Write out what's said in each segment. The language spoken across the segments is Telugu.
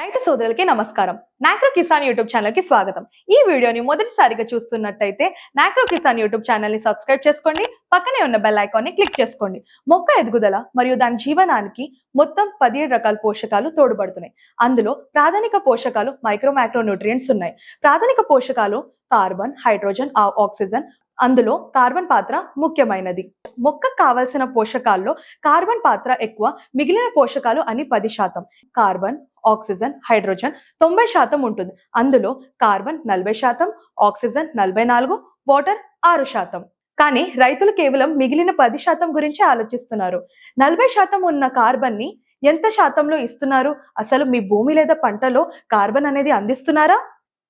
రైతు సోదరులకి నమస్కారం. నాక్రో కిసాన్ యూట్యూబ్ ఛానల్కి స్వాగతం. ఈ వీడియోని మొదటిసారిగా చూస్తున్నట్టయితే నాక్రో కిసాన్ యూట్యూబ్ ఛానల్ని సబ్స్క్రైబ్ చేసుకోండి పక్కనే ఉన్న బెల్ ఐకాన్ని క్లిక్ చేసుకోండి. మొక్క ఎదుగుదల మరియు దాని జీవనానికి మొత్తం పదిహేడు రకాల పోషకాలు తోడ్పడుతున్నాయి. అందులో ప్రాథమిక పోషకాలు మైక్రో మైక్రో న్యూట్రియంట్స్ ఉన్నాయి. ప్రాథమిక పోషకాలు కార్బన్ హైడ్రోజన్ ఆ- ఆక్సిజన్ అందులో కార్బన్ పాత్ర ముఖ్యమైనది. మొక్కకు కావలసిన పోషకాల్లో కార్బన్ పాత్ర ఎక్కువ మిగిలిన పోషకాలు అని పది శాతం. కార్బన్ ఆక్సిజన్ హైడ్రోజన్ తొంభై శాతం ఉంటుంది. అందులో కార్బన్ నలభై శాతం ఆక్సిజన్ నలభై నాలుగు వాటర్ ఆరు శాతం. కానీ రైతులు కేవలం మిగిలిన పది శాతం గురించి ఆలోచిస్తున్నారు. నలభై శాతం ఉన్న కార్బన్ని ఎంత శాతంలో ఇస్తున్నారు? అసలు మీ భూమి లేదా పంటలో కార్బన్ అనేది అందిస్తున్నారా?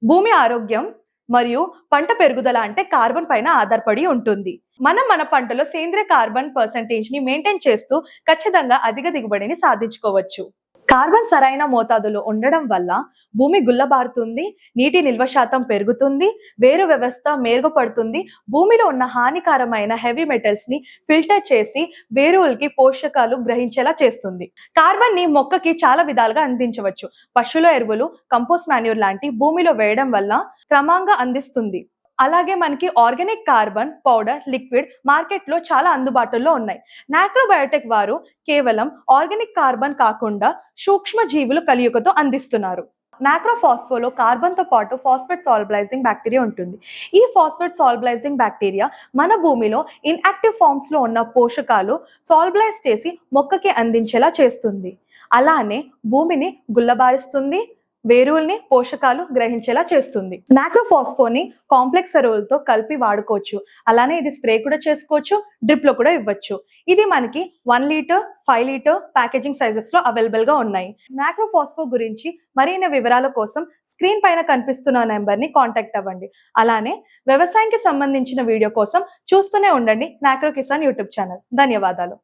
భూమి ఆరోగ్యం మరియు పంట పెరుగుదల అంటే కార్బన్ పైన ఆధారపడి ఉంటుంది. మనం మన పంటలో సేంద్రియ కార్బన్ పర్సంటేజ్ని మెయింటైన్ చేస్తూ ఖచ్చితంగా అధిక దిగుబడిని సాధించుకోవచ్చు. కార్బన్ సరైన మోతాదులో ఉండడం వల్ల భూమి గుల్లబారుతుంది నీటి నిల్వ శాతం పెరుగుతుంది వేరు వ్యవస్థ మెరుగుపడుతుంది. భూమిలో ఉన్న హానికరమైన హెవీ మెటల్స్ని ఫిల్టర్ చేసి వేరువులకి పోషకాలు గ్రహించేలా చేస్తుంది. కార్బన్ని మొక్కకి చాలా విధాలుగా అందించవచ్చు. పశువుల ఎరువులు కంపోస్ట్ మాన్యూర్ లాంటి భూమిలో వేయడం వల్ల క్రమంగా అందిస్తుంది. అలాగే మనకి ఆర్గానిక్ కార్బన్ పౌడర్ లిక్విడ్ మార్కెట్లో చాలా అందుబాటులో ఉన్నాయి. నాక్రోబయోటెక్ వారు కేవలం ఆర్గానిక్ కార్బన్ కాకుండా సూక్ష్మ జీవులు కలియుకతో అందిస్తున్నారు. నాక్రోఫాస్ఫోలో కార్బన్తో పాటు ఫాస్ఫేట్ సాల్బలైజింగ్ బ్యాక్టీరియా ఉంటుంది. ఈ ఫాస్ఫేట్ సాల్బలైజింగ్ బ్యాక్టీరియా మన భూమిలో ఇన్యాక్టివ్ ఫామ్స్లో ఉన్న పోషకాలు సాల్బలైజ్ చేసి మొక్కకి అందించేలా చేస్తుంది. అలానే భూమిని గుల్లబారుస్తుంది వేరువుల్ని పోషకాలు గ్రహించేలా చేస్తుంది. నాక్రోఫాస్ఫోని కాంప్లెక్స్ ఎరువులతో కలిపి వాడుకోవచ్చు. అలానే ఇది స్ప్రే కూడా చేసుకోవచ్చు డ్రిప్లో కూడా ఇవ్వచ్చు. ఇది మనకి one litre five litre packaging సైజెస్లో అవైలబుల్గా ఉన్నాయి. నాక్రోఫాస్ఫో గురించి మరిన్ని వివరాల కోసం స్క్రీన్ పైన కనిపిస్తున్న నెంబర్ని కాంటాక్ట్ అవ్వండి. అలానే వ్యవసాయానికి సంబంధించిన వీడియో కోసం చూస్తూనే ఉండండి నాక్రో కిసాన్ యూట్యూబ్ ఛానల్. ధన్యవాదాలు.